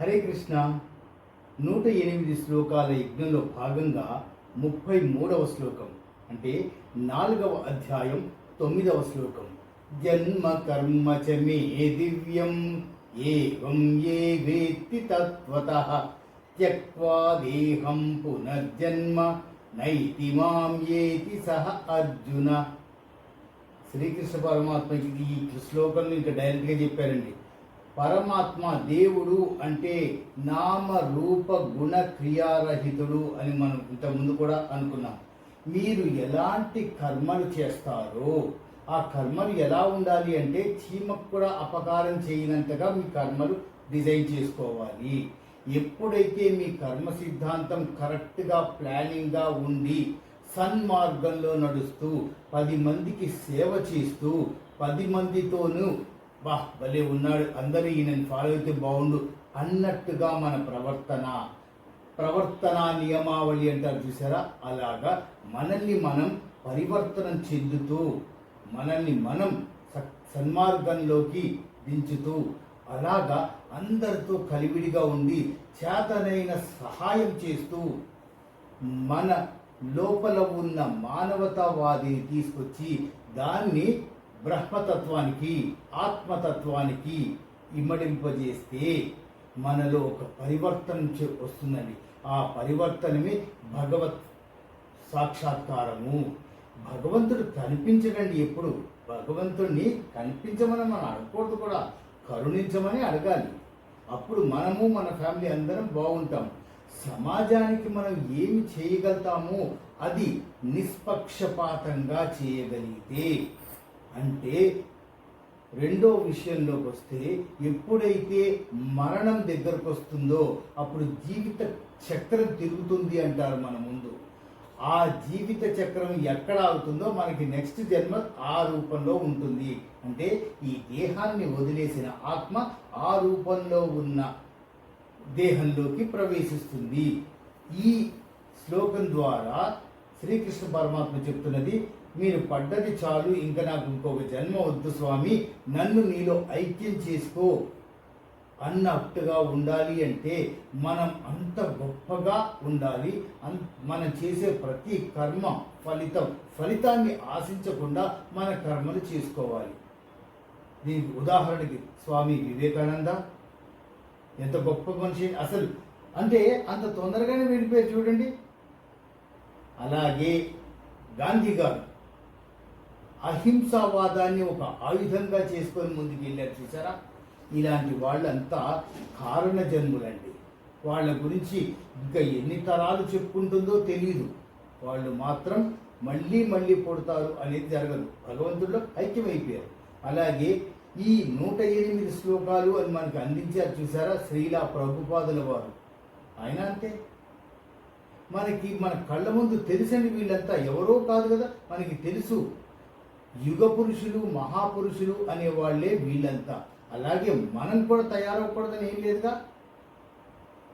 హరే కృష్ణ. నూట ఎనిమిది శ్లోకాల యజ్ఞంలో భాగంగా ముప్పై మూడవ శ్లోకం అంటే నాలుగవ అధ్యాయం తొమ్మిదవ శ్లోకం. జన్మ కర్మ చ మే దివ్యం ఏవం ఏ వేత్తి తత్వత. త్యక్వా దేహం పునర్జన్మ నైతి మాం ఏతి సహ అర్జున. శ్రీకృష్ణ పరమాత్మకి ఈ శ్లోకంలో ఇంకా డైరెక్ట్గా చెప్పారండి. పరమాత్మ దేవుడు అంటే నామ రూప గుణ క్రియారహితుడు అని మనం ఇంతకుముందు కూడా అనుకున్నాం. మీరు ఎలాంటి కర్మలు చేస్తారో ఆ కర్మలు ఎలా ఉండాలి అంటే చీమకు కూడా అపకారం చేయనంతగా మీ కర్మలు డిజైన్ చేసుకోవాలి. ఎప్పుడైతే మీ కర్మ సిద్ధాంతం కరెక్ట్గా ప్లానింగ్గా ఉండి సన్మార్గంలో నడుస్తూ పది మందికి సేవ చేస్తూ పది మందితోనూ బా భలే ఉన్నాడు. అందరూ ఈయనని ఫాలో అయితే బాగుండు. అన్నట్టుగా మన ప్రవర్తన. ప్రవర్తన నియమావళి అంటారు చూసారా? అలాగా మనల్ని మనం పరివర్తనం చెందుతూ మనల్ని మనం స- సన్మార్గంలోకి దించుతూ అలాగా అందరితో కలివిడిగా ఉండి చేతనైన సహాయం చేస్తూ మన లోపల ఉన్న మానవతావాదిని తీసుకొచ్చి దాన్ని బ్రహ్మతత్వానికి ఆత్మతత్వానికి ఇమ్మడింపజేస్తే మనలో ఒక పరివర్తన వస్తుందండి. ఆ పరివర్తనమే భగవత్ సాక్షాత్కారము. భగవంతుడు కనిపించడండి ఎప్పుడు. భగవంతుడిని కనిపించమని మనం అడగకూడదు కూడా. కరుణించమని అడగాలి. అప్పుడు మనము మన ఫ్యామిలీ అందరం బాగుంటాం. సమాజానికి మనం ఏమి చేయగలుగుతామో అది నిష్పక్షపాతంగా చేయగలిగితే అంటే రెండో విషయంలోకి వస్తే ఎప్పుడైతే మరణం దగ్గరకు వస్తుందో అప్పుడు జీవిత చక్రం తిరుగుతుంది అంటారు మన ముందు. ఆ జీవిత చక్రం ఎక్కడ అవుతుందో మనకి నెక్స్ట్ జన్మ ఆ రూపంలో ఉంటుంది. అంటే ఈ దేహాన్ని వదిలేసిన ఆత్మ ఆ రూపంలో ఉన్న దేహంలోకి ప్రవేశిస్తుంది. ఈ శ్లోకం ద్వారా శ్రీకృష్ణ పరమాత్మ చెప్తున్నది మీరు పడ్డది చాలు ఇంకా నాకు ఇంకొక జన్మ వద్దు స్వామి. నన్ను నీలో ఐక్యం చేసుకో అన్నట్టుగా ఉండాలి అంటే మనం అంత గొప్పగా ఉండాలి. అన్- మనం చేసే ప్రతి కర్మ ఫలితం ఫలితాన్ని ఆశించకుండా మన కర్మలు చేసుకోవాలి. దీనికి ఉదాహరణకి స్వామి వివేకానంద. ఎంత గొప్ప మనిషి అసలు. అంటే అంత తొందరగానే వెళ్ళిపోయారు చూడండి. అలాగే గాంధీ గారు. అహింసావాదాన్ని ఒక ఆయుధంగా చేసుకొని ముందుకు వెళ్ళారు చూసారా? ఇలాంటి వాళ్ళంతా కారణ జన్ములండి. వాళ్ళ గురించి ఇంకా ఎన్ని తరాలు చెప్పుకుంటుందో తెలియదు వాళ్ళు మాత్రం మళ్ళీ మళ్ళీ పుడతారు అనేది జరగదు. భగవంతుడిలో ఐక్యమైపోయారు. అలాగే ఈ నూట ఎనిమిది శ్లోకాలు అని మనకు అందించారు చూసారా? శ్రీలా ప్రభుపాదుల వారు. ఆయన అంతే? మనకి మన కళ్ళ ముందు తెలుసండి వీళ్ళంతా ఎవరో కాదు కదా? మనకి తెలుసు. యుగ పురుషులు మహాపురుషులు అనే వాళ్ళే వీళ్ళంతా. అలాగే మనం కూడా తయారవకూడదని ఏం లేదుగా?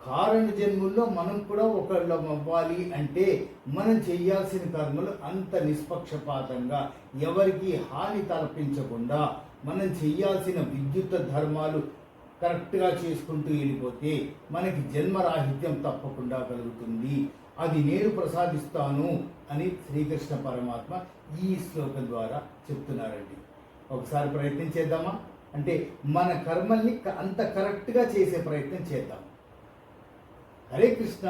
కారణ జన్ముల్లో మనం కూడా ఒకళ్ళం అవ్వాలి అంటే మనం చేయాల్సిన కర్మలు అంత నిష్పక్షపాతంగా ఎవరికి హాని తలపించకుండా మనం చేయాల్సిన విద్యుత్ ధర్మాలు కరెక్ట్గా చేసుకుంటూ వెళ్ళిపోతే మనకి జన్మరాహిత్యం తప్పకుండా కలుగుతుంది. అది నేను ప్రసాదిస్తాను అని శ్రీకృష్ణ పరమాత్మ ఈ శ్లోకం ద్వారా చెప్తున్నారండి. ఒకసారి ప్రయత్నం చేద్దామా? అంటే మన కర్మల్ని అంత కరెక్ట్గా చేసే ప్రయత్నం చేద్దాం. హరే కృష్ణ!